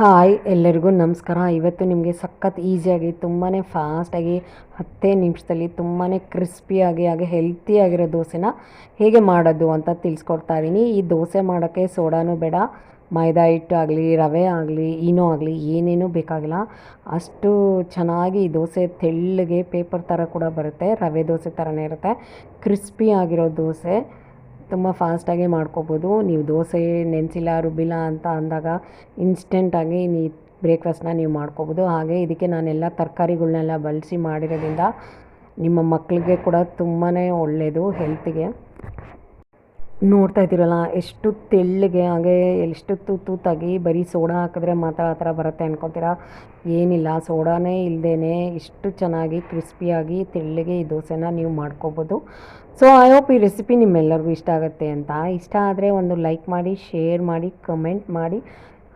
Hi, ಎಲ್ಲರಿಗೂ ನಮಸ್ಕಾರ. ಇವತ್ತು ನಿಮಗೆ ಸಖತ್ ಈಸಿಯಾಗಿ ತುಂಬಾ ಫಾಸ್ಟಾಗಿ ಹತ್ತೇ ನಿಮಿಷದಲ್ಲಿ ತುಂಬಾ ಕ್ರಿಸ್ಪಿಯಾಗಿ ಹಾಗೆ ಹೆಲ್ತಿಯಾಗಿರೋ ದೋಸೆನ ಹೇಗೆ ಮಾಡೋದು ಅಂತ ತಿಳಿಸ್ಕೊಡ್ತಾ ಇದ್ದೀನಿ ಈ ದೋಸೆ ಮಾಡೋಕ್ಕೆ ಸೋಡಾನು ಬೇಡ, ಮೈದಾ ಹಿಟ್ಟು ಆಗಲಿ, ರವೆ ಆಗಲಿ ಏನೋ ಆಗಲಿ, ಏನೇನೂ ಬೇಕಾಗಿಲ್ಲ. ಅಷ್ಟು ಚೆನ್ನಾಗಿ ದೋಸೆ ತೆಳ್ಳಗೆ ಪೇಪರ್ ಥರ ಕೂಡ ಬರುತ್ತೆ, ರವೆ ದೋಸೆ ಥರನೇ ಇರುತ್ತೆ. ಕ್ರಿಸ್ಪಿ ಆಗಿರೋ ದೋಸೆ. ತುಂಬ ಫಾಸ್ಟಾಗಿ ಮಾಡ್ಕೋಬೋದು. ನೀವು ದೋಸೆ ನೆನೆಸಿಲ್ಲ, ರುಬ್ಬಿಲ್ಲ ಅಂತ ಅಂದಾಗ ಇನ್ಸ್ಟೆಂಟಾಗಿ ನೀ ಬ್ರೇಕ್ಫಾಸ್ಟ್ನ ನೀವು ಮಾಡ್ಕೋಬೋದು. ಹಾಗೆ ಇದಕ್ಕೆ ನಾನೆಲ್ಲ ತರಕಾರಿಗಳ್ನೆಲ್ಲ ಬಳಸಿ ಮಾಡಿರೋದ್ರಿಂದ ನಿಮ್ಮ ಮಕ್ಕಳಿಗೆ ಕೂಡ ತುಂಬಾ ಒಳ್ಳೆಯದು ಹೆಲ್ತಿಗೆ ನೋಡ್ತಾ ಇದ್ದೀರಲ್ಲ, ಎಷ್ಟು ತೆಳ್ಳಗೆ, ಹಾಗೆ ಎಷ್ಟು ತೂತಾಗಿ ಬರೀ ಸೋಡಾ ಹಾಕಿದ್ರೆ ಮಾತ್ರ ಆ ಥರ ಬರುತ್ತೆ ಅನ್ಕೊತೀರಾ? ಏನಿಲ್ಲ, ಸೋಡಾನೇ ಇಲ್ಲದೇ ಇಷ್ಟು ಚೆನ್ನಾಗಿ ಕ್ರಿಸ್ಪಿಯಾಗಿ ತೆಳ್ಳಗೆ ಈ ದೋಸೆನ ನೀವು ಮಾಡ್ಕೋಬೋದು. ಸೊ ಐ ಹೋಪ್ ಈ ರೆಸಿಪಿ ನಿಮ್ಮೆಲ್ಲರಿಗೂ ಇಷ್ಟ ಆಗುತ್ತೆ ಅಂತ. ಇಷ್ಟ ಆದರೆ ಒಂದು ಲೈಕ್ ಮಾಡಿ ಶೇರ್ ಮಾಡಿ ಕಮೆಂಟ್ ಮಾಡಿ.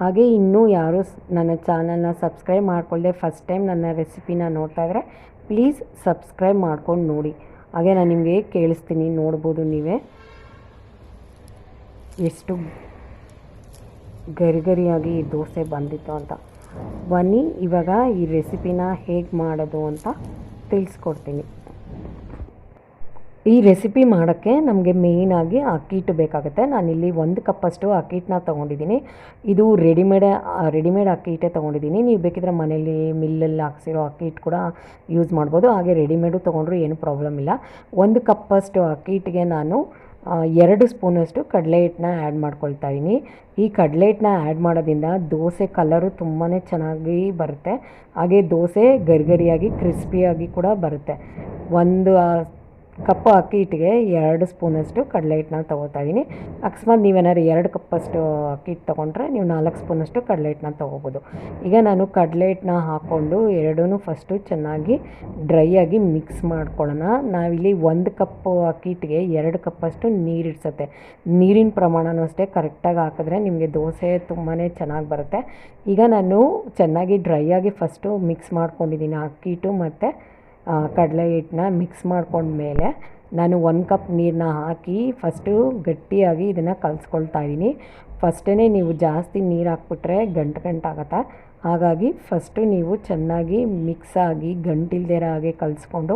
ಹಾಗೆ ಇನ್ನೂ ಯಾರು ನನ್ನ ಚಾನಲ್ನ ಸಬ್ಸ್ಕ್ರೈಬ್ ಮಾಡ್ಕೊಳ್ಳದೆ ಫಸ್ಟ್ ಟೈಮ್ ನನ್ನ ರೆಸಿಪಿನ ನೋಡ್ತಾ ಇದ್ದರೆ ಪ್ಲೀಸ್ ಸಬ್ಸ್ಕ್ರೈಬ್ ಮಾಡ್ಕೊಂಡು ನೋಡಿ. ಹಾಗೆ ನಾನು ನಿಮಗೆ ಕೇಳಿಸ್ತೀನಿ, ನೋಡ್ಬೋದು ನೀವೇ. ಎಷ್ಟು ಗರಿಗರಿಯಾಗಿ ಈ ದೋಸೆ ಬಂದಿತ್ತು ಅಂತ. ಬನ್ನಿ, ಇವಾಗ ಈ ರೆಸಿಪಿನ ಹೇಗೆ ಮಾಡೋದು ಅಂತ ತಿಳಿಸ್ಕೊಡ್ತೀನಿ. ಈ ರೆಸಿಪಿ ಮಾಡೋಕ್ಕೆ ನಮಗೆ ಮೇಯ್ನಾಗಿ ಅಕ್ಕಿ ಹಿಟ್ಟು ಬೇಕಾಗುತ್ತೆ. ನಾನಿಲ್ಲಿ ಒಂದು ಕಪ್ಪಷ್ಟು ಅಕ್ಕಿ ಹಿಟ್ಟನ್ನ ತೊಗೊಂಡಿದ್ದೀನಿ. ಇದು ರೆಡಿಮೇಡ್ ರೆಡಿಮೇಡ್ ಅಕ್ಕಿ ಹಿಟ್ಟೆ ತೊಗೊಂಡಿದ್ದೀನಿ. ನೀವು ಬೇಕಿದ್ರೆ ಮನೇಲಿ ಮಿಲ್ಲಲ್ಲಿ ಹಾಕ್ಸಿರೋ ಅಕ್ಕಿ ಹಿಟ್ಟು ಕೂಡ ಯೂಸ್ ಮಾಡ್ಬೋದು. ಹಾಗೆ ರೆಡಿಮೇಡು ತೊಗೊಂಡ್ರು ಏನು ಪ್ರಾಬ್ಲಮ್ ಇಲ್ಲ. ಒಂದು ಕಪ್ಪಷ್ಟು ಅಕ್ಕಿ ಹಿಟ್ಟಿಗೆ ನಾನು ಎರಡು ಸ್ಪೂನಷ್ಟು ಕಡಲೆ ಹಿಟ್ಟನ್ನ ಆ್ಯಡ್ ಮಾಡ್ಕೊಳ್ತಾ ಇದ್ದೀನಿ ಈ ಕಡಲೆ ಹಿಟ್ಟನ್ನ ಆ್ಯಡ್ ಮಾಡೋದ್ರಿಂದ ದೋಸೆ ಕಲರು ತುಂಬಾ ಚೆನ್ನಾಗಿ ಬರುತ್ತೆ. ಹಾಗೆ ದೋಸೆ ಗರಿಗರಿಯಾಗಿ ಕ್ರಿಸ್ಪಿಯಾಗಿ ಕೂಡ ಬರುತ್ತೆ. ಒಂದು ಕಪ್ಪು ಅಕ್ಕಿ ಹಿಟ್ಟಿಗೆ ಎರಡು ಸ್ಪೂನಷ್ಟು ಕಡಲೆ ಹಿಟ್ಟನ್ನ ತೊಗೋತಾ ಇದ್ದೀನಿ. ಅಕಸ್ಮಾತ್ ನೀವೇನಾದ್ರು ಎರಡು ಕಪ್ಪಷ್ಟು ಅಕ್ಕಿ ಹಿಟ್ಟು ತೊಗೊಂಡ್ರೆ ನೀವು ನಾಲ್ಕು ಸ್ಪೂನಷ್ಟು ಕಡಲೆ ಹಿಟ್ಟನ್ನ ತೊಗೋಬೋದು. ಈಗ ನಾನು ಕಡಲೆ ಹಿಟ್ಟನ್ನ ಹಾಕ್ಕೊಂಡು ಎರಡೂ ಫಸ್ಟು ಚೆನ್ನಾಗಿ ಡ್ರೈ ಆಗಿ ಮಿಕ್ಸ್ ಮಾಡ್ಕೊಳ್ಳೋಣ. ನಾವಿಲ್ಲಿ ಒಂದು ಕಪ್ಪು ಅಕ್ಕಿ ಹಿಟ್ಟಿಗೆ ಎರಡು ಕಪ್ಪಷ್ಟು ನೀರು ಇಡ್ಸತ್ತೆ. ನೀರಿನ ಪ್ರಮಾಣನೂ ಅಷ್ಟೇ ಕರೆಕ್ಟಾಗಿ ಹಾಕಿದ್ರೆ ನಿಮಗೆ ದೋಸೆ ತುಂಬಾ ಚೆನ್ನಾಗಿ ಬರುತ್ತೆ. ಈಗ ನಾನು ಚೆನ್ನಾಗಿ ಡ್ರೈ ಆಗಿ ಫಸ್ಟು ಮಿಕ್ಸ್ ಮಾಡ್ಕೊಂಡಿದ್ದೀನಿ ಅಕ್ಕಿ ಹಿಟ್ಟು ಮತ್ತು ಕಡಲೆ ಹಿಟ್ಟನ್ನ ಮಿಕ್ಸ್ ಮಾಡಿಕೊಂಡ್ಮೇಲೆ ನಾನು ಒಂದು ಕಪ್ ನೀರನ್ನ ಹಾಕಿ ಫಸ್ಟು ಗಟ್ಟಿಯಾಗಿ ಇದನ್ನು ಕಲಿಸ್ಕೊಳ್ತಾ ಇದ್ದೀನಿ ಫಸ್ಟೇ ನೀವು ಜಾಸ್ತಿ ನೀರು ಹಾಕ್ಬಿಟ್ರೆ ಗಂಟು ಗಂಟಾಗತ್ತೆ? ಹಾಗಾಗಿ ಫಸ್ಟು ನೀವು ಚೆನ್ನಾಗಿ ಮಿಕ್ಸ್ ಆಗಿ ಗಂಟಿಲ್ದೇ ಹಾಗೆ ಕಲಿಸ್ಕೊಂಡು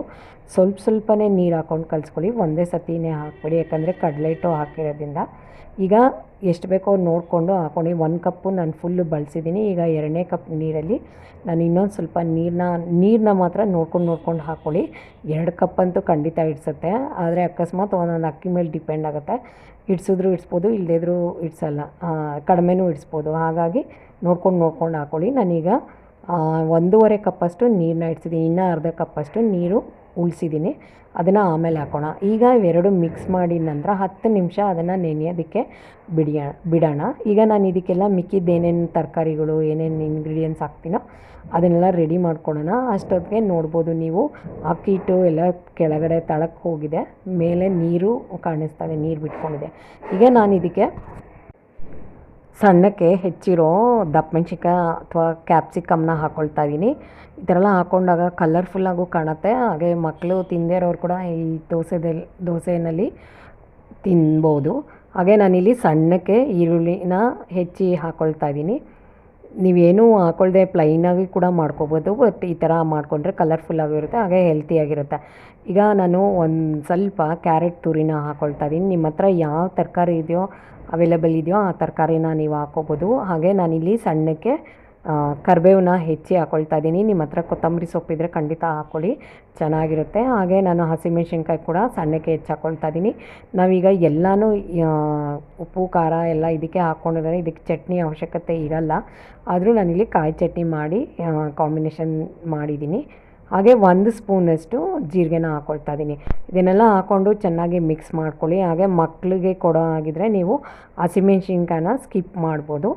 ಸ್ವಲ್ಪ ಸ್ವಲ್ಪನೇ ನೀರು ಹಾಕ್ಕೊಂಡು ಕಲಿಸ್ಕೊಳ್ಳಿ. ಒಂದೇ ಸತಿನೇ ಹಾಕ್ಬಿಡಿ. ಯಾಕಂದರೆ ಕಡಲೆ ಹಿಟ್ಟು ಹಾಕಿರೋದ್ರಿಂದ. ಈಗ ಎಷ್ಟು ಬೇಕೋ ನೋಡಿಕೊಂಡು ಹಾಕ್ಕೊಂಡು ಒಂದು ಕಪ್ಪು ನಾನು ಫುಲ್ಲು ಬಳಸಿದ್ದೀನಿ. ಈಗ ಎರಡನೇ ಕಪ್ ನೀರಲ್ಲಿ ನಾನು ಇನ್ನೊಂದು ಸ್ವಲ್ಪ ನೀರನ್ನ ನೀರನ್ನ ಮಾತ್ರ ನೋಡ್ಕೊಂಡು ನೋಡ್ಕೊಂಡು ಹಾಕ್ಕೊಳ್ಳಿ. ಎರಡು ಕಪ್ ಅಂತೂ ಖಂಡಿತ ಇಡ್ಸುತ್ತೆ. ಆದರೆ ಅಕಸ್ಮಾತ್ ಒಂದೊಂದು ಅಕ್ಕಿ ಮೇಲೆ ಡಿಪೆಂಡ್ ಆಗುತ್ತೆ. ಇಡ್ಸಿದ್ರು ಇಡ್ಸ್ಬೋದು ಇಲ್ಲದಿದ್ರೂ ಇಡ್ಸಲ್ಲ. ಕಡಿಮೆನೂ ಇಡ್ಸ್ಬೋದು. ಹಾಗಾಗಿ ನೋಡ್ಕೊಂಡು ನೋಡ್ಕೊಂಡು ಹಾಕ್ಕೊಳ್ಳಿ ನಾನೀಗ ಒಂದೂವರೆ ಕಪ್ಪಷ್ಟು ನೀರನ್ನ ಇಡ್ಸಿದ್ದೀನಿ ಇನ್ನೂ ಅರ್ಧ ಕಪ್ಪಷ್ಟು ನೀರು ಉಳಿಸಿದ್ದೀನಿ ಅದನ್ನು ಆಮೇಲೆ ಹಾಕೋಣ. ಈಗ ಇವೆರಡು ಮಿಕ್ಸ್ ಮಾಡಿದ ನಂತರ ಹತ್ತು ನಿಮಿಷ ಅದನ್ನು ನೆನೆಯೋದಕ್ಕೆ ಬಿಡಿಯ ಬಿಡೋಣ. ಈಗ ನಾನು ಇದಕ್ಕೆಲ್ಲ ಮಿಕ್ಕಿದ್ದು ಏನೇನು ತರಕಾರಿಗಳು, ಏನೇನು ಇಂಗ್ರೀಡಿಯೆಂಟ್ಸ್ ಹಾಕ್ತೀನೋ ಅದನ್ನೆಲ್ಲ ರೆಡಿ ಮಾಡ್ಕೊಳ್ಳೋಣ. ಅಷ್ಟೊತ್ತಿಗೆ ನೋಡ್ಬೋದು ನೀವು. ಅಕ್ಕಿ ಹಿಟ್ಟು ಎಲ್ಲ ಕೆಳಗಡೆ ತಳಕ್ಕೆ ಹೋಗಿದೆ. ಮೇಲೆ ನೀರು ಕಾಣಿಸ್ತಾ ಇದೆ, ನೀರು ಬಿಟ್ಕೊಂಡಿದೆ. ಈಗ ನಾನು ಇದಕ್ಕೆ ಸಣ್ಣಕ್ಕೆ ಹೆಚ್ಚಿರೋ ದಪ್ಪ ಮೆಣ್ಸಿನ್ಕಾಯಿ ಅಥವಾ ಕ್ಯಾಪ್ಸಿಕಮ್ನ ಹಾಕ್ಕೊಳ್ತಾ ಇದ್ದೀನಿ ಈ ಥರ ಎಲ್ಲ ಹಾಕ್ಕೊಂಡಾಗ ಕಲರ್ಫುಲ್ಲಾಗೂ ಕಾಣುತ್ತೆ. ಹಾಗೆ ಮಕ್ಕಳು ತಿಂದೇ ಇರೋರು ಕೂಡ ಈ ದೋಸೆದಲ್ಲಿ ದೋಸೆನಲ್ಲಿ ತಿನ್ಬೋದು. ಹಾಗೆ ನಾನಿಲ್ಲಿ ಸಣ್ಣಕ್ಕೆ ಈರುಳ್ಳಿನ ಹೆಚ್ಚಿ ಹಾಕ್ಕೊಳ್ತಾ ಇದ್ದೀನಿ ನೀವೇನೂ ಹಾಕ್ಕೊಳ್ದೆ ಪ್ಲೈನಾಗಿ ಕೂಡ ಮಾಡ್ಕೋಬೋದು ಬಟ್ ಈ ಥರ ಮಾಡಿಕೊಂಡ್ರೆ ಕಲರ್ಫುಲ್ಲಾಗಿರುತ್ತೆ ಹಾಗೆ ಹೆಲ್ತಿಯಾಗಿರುತ್ತೆ ಈಗ ನಾನು ಒಂದು ಸ್ವಲ್ಪ ಕ್ಯಾರೆಟ್ ತುರಿನ ಹಾಕ್ಕೊಳ್ತಾ ಇದ್ದೀನಿ. ನಿಮ್ಮ ಹತ್ರ ಯಾವ ತರಕಾರಿ ಇದೆಯೋ ಅವೈಲೇಬಲ್ ಇದೆಯೋ ಆ ತರಕಾರಿನ ನೀವು ಹಾಕ್ಕೋಬೋದು ಹಾಗೆ ನಾನಿಲ್ಲಿ ಸಣ್ಣಕ್ಕೆ ಕರಿಬೇವನ್ನ ಹೆಚ್ಚಿ ಹಾಕೊಳ್ತಾ ಇದ್ದೀನಿ. ನಿಮ್ಮ ಹತ್ರ ಕೊತ್ತಂಬರಿ ಸೊಪ್ಪಿದ್ರೆ ಖಂಡಿತ ಹಾಕ್ಕೊಳ್ಳಿ. ಚೆನ್ನಾಗಿರುತ್ತೆ. ಹಾಗೆ ನಾನು ಹಸಿಮೆಣ್ಸಿನ್ಕಾಯಿ ಕೂಡ ಸಣ್ಣಕ್ಕೆ ಹೆಚ್ಚು ಹಾಕ್ಕೊಳ್ತಾ ಇದ್ದೀನಿ. ನಾವೀಗ ಎಲ್ಲನೂ ಉಪ್ಪು, ಖಾರ ಎಲ್ಲ ಇದಕ್ಕೆ ಹಾಕ್ಕೊಂಡಿದ್ದಾರೆ ಇದಕ್ಕೆ ಚಟ್ನಿ ಅವಶ್ಯಕತೆ ಇರಲ್ಲ. ಆದರೂ ನಾನಿಲ್ಲಿ ಕಾಯಿ ಚಟ್ನಿ ಮಾಡಿ ಕಾಂಬಿನೇಷನ್ ಮಾಡಿದ್ದೀನಿ. ಹಾಗೆ ಒಂದು ಸ್ಪೂನಷ್ಟು ಜೀರಿಗೆನ ಹಾಕ್ಕೊಳ್ತಾ ಇದ್ದೀನಿ. ಇದನ್ನೆಲ್ಲ ಹಾಕ್ಕೊಂಡು ಚೆನ್ನಾಗಿ ಮಿಕ್ಸ್ ಮಾಡ್ಕೊಳ್ಳಿ. ಹಾಗೆ ಮಕ್ಕಳಿಗೆ ಕೊಡೋ ಆಗಿದ್ರೆ ನೀವು ಹಸಿಮೆಣ್ಸಿನ್ಕಾಯನ್ನ ಸ್ಕಿಪ್ ಮಾಡ್ಬೋದು.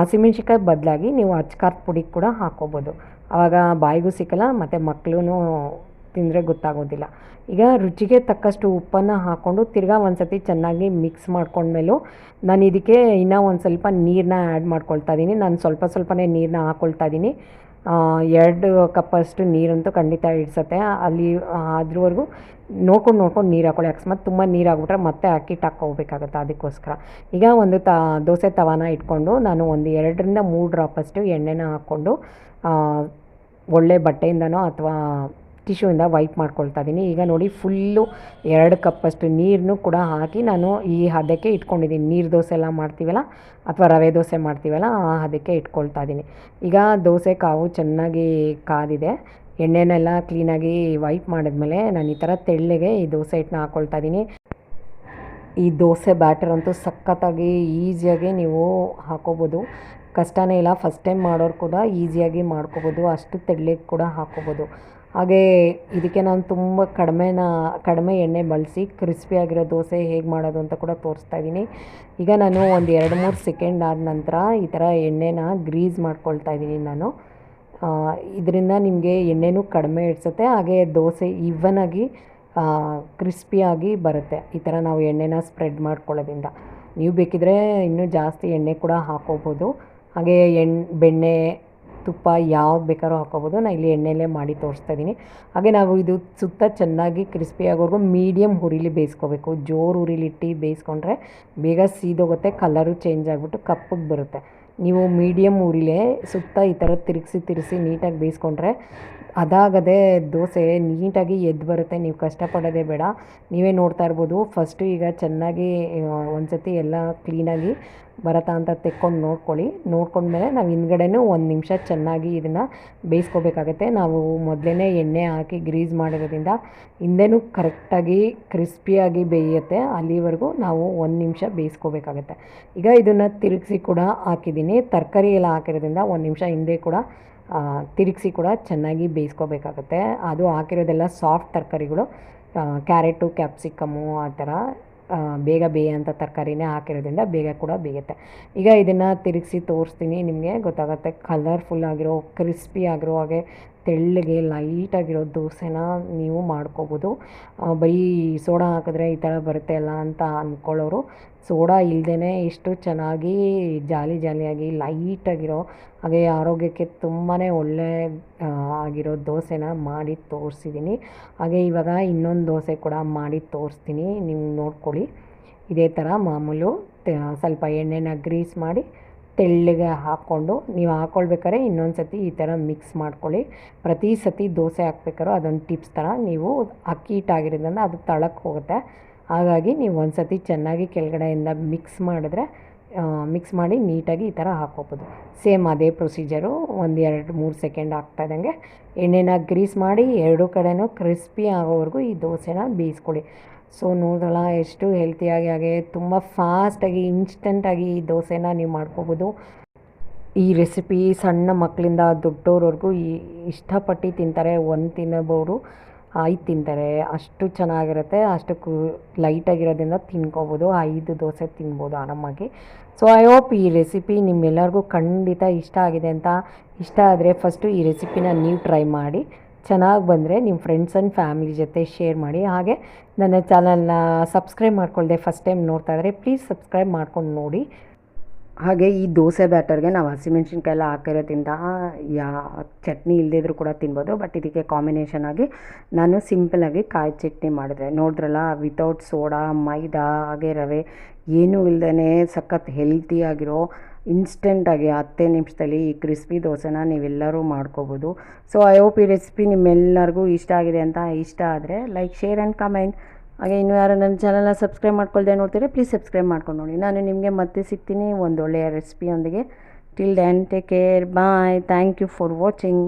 ಹಸಿಮೆಣ್ಸಿನ್ಕಾಯಿ ಬದಲಾಗಿ ನೀವು ಅಚ್ಕಾರದ ಪುಡಿ ಕೂಡ ಹಾಕೋಬೋದು. ಆವಾಗ ಬಾಯಿಗೂ ಸಿಕ್ಕಲ್ಲ, ಮತ್ತು ಮಕ್ಕಳು ತಿಂದರೆ ಗೊತ್ತಾಗೋದಿಲ್ಲ. ಈಗ ರುಚಿಗೆ ತಕ್ಕಷ್ಟು ಉಪ್ಪನ್ನು ಹಾಕ್ಕೊಂಡು ತಿರ್ಗಾ ಒಂದು ಸತಿ ಚೆನ್ನಾಗಿ ಮಿಕ್ಸ್ ಮಾಡ್ಕೊಂಡ್ಮೇಲೂ ನಾನು ಇದಕ್ಕೆ ಇನ್ನೂ ಒಂದು ಸ್ವಲ್ಪ ನೀರನ್ನ ಆ್ಯಡ್ ಮಾಡ್ಕೊಳ್ತಾ ಇದ್ದೀನಿ ನಾನು ಸ್ವಲ್ಪ ಸ್ವಲ್ಪನೇ ನೀರನ್ನ ಹಾಕ್ಕೊಳ್ತಾ ಇದ್ದೀನಿ ಎರಡು ಕಪ್ಪಷ್ಟು ನೀರಂತೂ ಖಂಡಿತ ಇಡ್ಸತ್ತೆ. ಅಲ್ಲಿ ಅದ್ರವರೆಗೂ ನೋಡ್ಕೊಂಡು ನೋಡ್ಕೊಂಡು ನೀರು ಹಾಕೊಳ್ಳಿ. ಅಕಸ್ಮಾತ್ ತುಂಬ ನೀರು ಆಗ್ಬಿಟ್ರೆ ಮತ್ತೆ ಅಕ್ಕಿ ಹಾಕ್ಕೋಬೇಕಾಗತ್ತೆ ಅದಕ್ಕೋಸ್ಕರ. ಈಗ ಒಂದು ತ, ದೋಸೆ ತವಾನ ಇಟ್ಕೊಂಡು ನಾನು ಒಂದು ಎರಡರಿಂದ ಮೂರು ಡ್ರಾಪಷ್ಟು ಎಣ್ಣೆನ ಹಾಕ್ಕೊಂಡು ಒಳ್ಳೆ ಬಟ್ಟೆಯಿಂದನೋ ಅಥವಾ ಟಿಶ್ಯೂಯಿಂದ ವೈಪ್ ಮಾಡ್ಕೊಳ್ತಾ ಇದ್ದೀನಿ ಈಗ ನೋಡಿ ಫುಲ್ಲು ಎರಡು ಕಪ್ಪಷ್ಟು ನೀರನ್ನು ಕೂಡ ಹಾಕಿ ನಾನು ಈ ಹದಕ್ಕೆ ಇಟ್ಕೊಂಡಿದ್ದೀನಿ ನೀರು ದೋಸೆ ಎಲ್ಲ ಮಾಡ್ತೀವಲ್ಲ? ಅಥವಾ ರವೆ ದೋಸೆ ಮಾಡ್ತೀವಲ್ಲ? ಆ ಹದಕ್ಕೆ ಇಟ್ಕೊಳ್ತಾ ಇದ್ದೀನಿ ಈಗ ದೋಸೆ ಕಾವು ಚೆನ್ನಾಗಿ ಕಾದಿದೆ. ಎಣ್ಣೆನೆಲ್ಲ ಕ್ಲೀನಾಗಿ ವೈಪ್ ಮಾಡಿದ್ಮೇಲೆ ನಾನು ಈ ಥರ ತೆಳ್ಳಗೆ ಈ ದೋಸೆ ಹಿಟ್ಟನ್ನ ಹಾಕ್ಕೊಳ್ತಾ ಇದ್ದೀನಿ ಈ ದೋಸೆ ಬ್ಯಾಟರ್ ಅಂತೂ ಸಖತ್ತಾಗಿ ಈಸಿಯಾಗಿ ನೀವು ಹಾಕೋಬೋದು. ಕಷ್ಟನೇ ಇಲ್ಲ. ಫಸ್ಟ್ ಟೈಮ್ ಮಾಡೋರು ಕೂಡ ಈಸಿಯಾಗಿ ಮಾಡ್ಕೋಬೋದು. ಅಷ್ಟು ತೆಳ್ಳಗೆ ಕೂಡ ಹಾಕೋಬೋದು. ಹಾಗೆ ಇದಕ್ಕೆ ನಾನು ತುಂಬ ಕಡಿಮೆನ, ಕಡಿಮೆ ಎಣ್ಣೆ ಬಳಸಿ ಕ್ರಿಸ್ಪಿಯಾಗಿರೋ ದೋಸೆ ಹೇಗೆ ಮಾಡೋದು ಅಂತ ಕೂಡ ತೋರಿಸ್ತಾ ಇದ್ದೀನಿ ಈಗ ನಾನು ಒಂದು ಎರಡು ಮೂರು ಸೆಕೆಂಡ್ ಆದ ನಂತರ ಈ ಥರ ಎಣ್ಣೆನ ಗ್ರೀಸ್ ಮಾಡ್ಕೊಳ್ತಾ ಇದ್ದೀನಿ ನಾನು. ಇದರಿಂದ ನಿಮಗೆ ಎಣ್ಣೆನೂ ಕಡಿಮೆ ಇಡ್ಸುತ್ತೆ, ಹಾಗೆ ದೋಸೆ ಇವನಾಗಿ ಕ್ರಿಸ್ಪಿಯಾಗಿ ಬರುತ್ತೆ. ಈ ಥರ ನಾವು ಎಣ್ಣೆನ ಸ್ಪ್ರೆಡ್ ಮಾಡ್ಕೊಳ್ಳೋದ್ರಿಂದ. ನೀವು ಬೇಕಿದ್ರೆ ಇನ್ನೂ ಜಾಸ್ತಿ ಎಣ್ಣೆ ಕೂಡ ಹಾಕೋಬೋದು. ಹಾಗೆ ಎಣ್ಣೆ ಬೆಣ್ಣೆ ತುಪ್ಪ ಯಾವ್ದು ಬೇಕಾದ್ರೂ ಹಾಕೋಬೋದು. ನಾನು ಇಲ್ಲಿ ಎಣ್ಣೆಲೇ ಮಾಡಿ ತೋರಿಸ್ತಾ ಇದ್ದೀನಿ. ಹಾಗೆ ನಾವು ಇದು ಸುತ್ತ ಚೆನ್ನಾಗಿ ಕ್ರಿಸ್ಪಿ ಆಗೋವರೆಗೂ ಮೀಡಿಯಮ್ ಹುರಿಲಿ ಬೇಯಿಸ್ಕೋಬೇಕು. ಜೋರು ಹುರಿಲಿಟ್ಟು ಬೇಯಿಸ್ಕೊಂಡ್ರೆ ಬೇಗ ಸೀದೋಗುತ್ತೆ ಕಲರು ಚೇಂಜ್ ಆಗಿಬಿಟ್ಟು ಕಪ್ಪಗೆ ಬರುತ್ತೆ. ನೀವು ಮೀಡಿಯಮ್ ಉರಿಲೇ ಸುತ್ತ ಈ ಥರ ತಿರುಗಿಸಿ ತಿರುಗಿಸಿ ನೀಟಾಗಿ ಬೇಯಿಸ್ಕೊಂಡ್ರೆ ಅದಾಗದೆ ದೋಸೆ ನೀಟಾಗಿ ಎದ್ದು ಬರುತ್ತೆ. ನೀವು ಕಷ್ಟಪಡೋದೇ ಬೇಡ. ನೀವೇ ನೋಡ್ತಾ ಇರ್ಬೋದು. ಫಸ್ಟು ಈಗ ಚೆನ್ನಾಗಿ ಒಂದು ಸತಿ ಎಲ್ಲ ಕ್ಲೀನಾಗಿ ಬರತ್ತಾ ಅಂತ ತೆಕ್ಕೊಂಡು ನೋಡ್ಕೊಳ್ಳಿ. ನೋಡ್ಕೊಂಡ್ಮೇಲೆ ನಾವು ಹಿಂದ್ಗಡೆನೂ ಒಂದು ನಿಮಿಷ ಚೆನ್ನಾಗಿ ಇದನ್ನು ಬೇಯಿಸ್ಕೋಬೇಕಾಗತ್ತೆ. ನಾವು ಮೊದಲೇ ಎಣ್ಣೆ ಹಾಕಿ ಗ್ರೀಸ್ ಮಾಡಿರೋದ್ರಿಂದ ಹಿಂದೆನೂ ಕರೆಕ್ಟಾಗಿ ಕ್ರಿಸ್ಪಿಯಾಗಿ ಬೇಯುತ್ತೆ. ಅಲ್ಲಿವರೆಗೂ ನಾವು ಒಂದು ನಿಮಿಷ ಬೇಯಿಸ್ಕೋಬೇಕಾಗತ್ತೆ. ಈಗ ಇದನ್ನು ತಿರುಗಿಸಿ ಕೂಡ ಹಾಕಿದ್ದೀನಿ. ತರಕಾರಿ ಎಲ್ಲ ಹಾಕಿರೋದ್ರಿಂದ ಒಂದು ನಿಮಿಷ ಹಿಂದೆ ಕೂಡ ತಿರುಗಿಸಿ ಕೂಡ ಚೆನ್ನಾಗಿ ಬೇಯಿಸ್ಕೋಬೇಕಾಗತ್ತೆ. ಅದು ಹಾಕಿರೋದೆಲ್ಲ ಸಾಫ್ಟ್ ತರಕಾರಿಗಳು ಕ್ಯಾರೆಟು, ಕ್ಯಾಪ್ಸಿಕಮ್ಮು ಆ ಥರ ಬೇಗ ಬೇಯೋಂಥ ತರಕಾರಿನೇ ಹಾಕಿರೋದ್ರಿಂದ ಬೇಗ ಕೂಡ ಬೇಯುತ್ತೆ. ಈಗ ಇದನ್ನು ತಿರುಗಿಸಿ ತೋರಿಸ್ತೀನಿ, ನಿಮಗೆ ಗೊತ್ತಾಗುತ್ತೆ. ಕಲರ್ಫುಲ್ ಆಗಿರೋ ಕ್ರಿಸ್ಪಿ ಆಗಿರೋ ಹಾಗೆ ತೆಳ್ಳಗೆ ಲೈಟಾಗಿರೋ ದೋಸೆನ ನೀವು ಮಾಡ್ಕೋಬೋದು. ಬರೀ ಸೋಡಾ ಹಾಕಿದ್ರೆ ಈ ಥರ ಬರುತ್ತೆ ಅಲ್ಲ ಅಂತ ಅಂದ್ಕೊಳ್ಳೋರು. ಸೋಡಾ ಇಲ್ಲದೇ ಇಷ್ಟು ಚೆನ್ನಾಗಿ ಜಾಲಿ ಜಾಲಿಯಾಗಿ ಲೈಟಾಗಿರೋ ಹಾಗೆ ಆರೋಗ್ಯಕ್ಕೆ ತುಂಬಾ ಒಳ್ಳೆ ಆಗಿರೋ ದೋಸೆನ ಮಾಡಿ ತೋರಿಸಿದ್ದೀನಿ. ಹಾಗೆ ಇವಾಗ ಇನ್ನೊಂದು ದೋಸೆ ಕೂಡ ಮಾಡಿ ತೋರಿಸ್ತೀನಿ ನೀವು ನೋಡ್ಕೊಳ್ಳಿ. ಇದೇ ಥರ ಮಾಮೂಲು ಸ್ವಲ್ಪ ಎಣ್ಣೆನ ಗ್ರೀಸ್ ಮಾಡಿ ತೆಳ್ಳಗೆ ಹಾಕ್ಕೊಂಡು ನೀವು ಹಾಕ್ಕೊಳ್ಬೇಕಾದ್ರೆ ಇನ್ನೊಂದು ಸತಿ ಈ ಥರ ಮಿಕ್ಸ್ ಮಾಡ್ಕೊಳ್ಳಿ. ಪ್ರತಿ ಸತಿ ದೋಸೆ ಹಾಕ್ಬೇಕಾದ್ರೂ ಅದೊಂದು ಟಿಪ್ಸ್ ಥರ ನೀವು ಅಕ್ಕಿ ಹಿಟ್ಟಾಗಿರೋದ್ರಿಂದ ಅದು ತಳಕ್ಕೆ ಹೋಗುತ್ತೆ. ಹಾಗಾಗಿ ನೀವು ಒಂದು ಸತಿ ಚೆನ್ನಾಗಿ ಕೆಳಗಡೆಯಿಂದ ಮಿಕ್ಸ್ ಮಾಡಿದ್ರೆ ಮಿಕ್ಸ್ ಮಾಡಿ ನೀಟಾಗಿ ಈ ಥರ ಹಾಕ್ಕೋಬೋದು. ಸೇಮ್ ಅದೇ ಪ್ರೊಸೀಜರು ಒಂದು ಎರಡು ಮೂರು ಸೆಕೆಂಡ್ ಆಗ್ತಾ ಇದ್ದಂಗೆ. ಎಣ್ಣೆನ ಗ್ರೀಸ್ ಮಾಡಿ ಎರಡೂ ಕಡೆನೂ ಕ್ರಿಸ್ಪಿ ಆಗೋವರೆಗೂ ಈ ದೋಸೆನ ಬೇಯಿಸ್ಕೊಳ್ಳಿ. ಸೊ ನೋಡೋಣ ಎಷ್ಟು ಹೆಲ್ತಿಯಾಗಿ ಹಾಗೆ ತುಂಬ ಫಾಸ್ಟಾಗಿ ಇನ್ಸ್ಟೆಂಟಾಗಿ ಈ ದೋಸೆನ ನೀವು ಮಾಡ್ಕೋಬೋದು. ಈ ರೆಸಿಪಿ ಸಣ್ಣ ಮಕ್ಕಳಿಂದ ದೊಡ್ಡವ್ರವರೆಗೂ ಈ ಇಷ್ಟಪಟ್ಟು ತಿಂತಾರೆ, ಒಂದು ತಿನ್ನಬಹುದು ಐದು ತಿಂತಾರೆ. ಅಷ್ಟು ಚೆನ್ನಾಗಿರುತ್ತೆ ಅಷ್ಟು ಲೈಟಾಗಿರೋದ್ರಿಂದ ತಿನ್ಕೋಬೋದು, ಐದು ದೋಸೆ ತಿನ್ಬೋದು ಆರಾಮಾಗಿ. ಸೊ ಐ ಹೋಪ್ ಈ ರೆಸಿಪಿ ನಿಮ್ಮೆಲ್ಲರಿಗೂ ಖಂಡಿತ ಇಷ್ಟ ಆಗಿದೆ ಅಂತ. ಇಷ್ಟ ಆದರೆ ಫಸ್ಟು ಈ ರೆಸಿಪಿನ ನೀವು ಟ್ರೈ ಮಾಡಿ. ಚೆನ್ನಾಗಿ ಬಂದರೆ ನಿಮ್ಮ ಫ್ರೆಂಡ್ಸ್ ಆ್ಯಂಡ್ ಫ್ಯಾಮಿಲಿ ಜೊತೆ ಶೇರ್ ಮಾಡಿ. ಹಾಗೆ ನನ್ನ ಚಾನಲ್ನ ಸಬ್ಸ್ಕ್ರೈಬ್ ಮಾಡ್ಕೊಳ್ಳದೆ ಫಸ್ಟ್ ಟೈಮ್ ನೋಡ್ತಾ ಇದ್ದರೆ ಪ್ಲೀಸ್ ಸಬ್ಸ್ಕ್ರೈಬ್ ಮಾಡ್ಕೊಂಡು ನೋಡಿ. ಹಾಗೆ ಈ ದೋಸೆ ಬ್ಯಾಟರ್ಗೆ ನಾವು ಹಸಿಮೆಣ್ಸಿನ್ಕಾಯಿ ಎಲ್ಲ ಹಾಕಿರೋದ್ರಿಂದ ಯಾ, ಚಟ್ನಿ ಇಲ್ಲದಿದ್ರೂ ಕೂಡ ತಿನ್ಬೋದು. ಬಟ್ ಇದಕ್ಕೆ ಕಾಂಬಿನೇಷನ್ ಆಗಿ ನಾನು ಸಿಂಪಲಾಗಿ ಕಾಯಿ ಚಟ್ನಿ ಮಾಡಿದೆ ನೋಡಿದ್ರಲ್ಲ ವಿತೌಟ್ ಸೋಡಾ ಮೈದಾ, ಹಾಗೆ ರವೆ, ಏನೂ ಇಲ್ಲದೇ ಸಖತ್ ಹೆಲ್ತಿಯಾಗಿರೋ ಇನ್ಸ್ಟೆಂಟಾಗಿ ಹತ್ತೇ ನಿಮಿಷದಲ್ಲಿ ಈ ಕ್ರಿಸ್ಪಿ ದೋಸೆನ ನೀವೆಲ್ಲರೂ ಮಾಡ್ಕೋಬೋದು. ಸೊ ಐ ಹೋಪ್ ಈ ರೆಸಿಪಿ ನಿಮ್ಮೆಲ್ಲರಿಗೂ ಇಷ್ಟ ಆಗಿದೆ ಅಂತ ಇಷ್ಟ ಆದರೆ ಲೈಕ್ ಶೇರ್ ಆ್ಯಂಡ್ ಕಮೆಂಟ್ ಹಾಗೆ ಇನ್ನೂ ಯಾರು ನನ್ನ ಚಾನಲ್ನ ಸಬ್ಸ್ಕ್ರೈಬ್ ಮಾಡ್ಕೊಳ್ದೆ ನೋಡ್ತೀರಿ ಪ್ಲೀಸ್ ಸಬ್ಸ್ಕ್ರೈಬ್ ಮಾಡ್ಕೊಂಡು ನೋಡಿ. ನಾನು ನಿಮಗೆ ಮತ್ತೆ ಸಿಗ್ತೀನಿ ಒಂದು ಒಳ್ಳೆಯ ರೆಸಿಪಿಯೊಂದಿಗೆ till then take care bye thank you for watching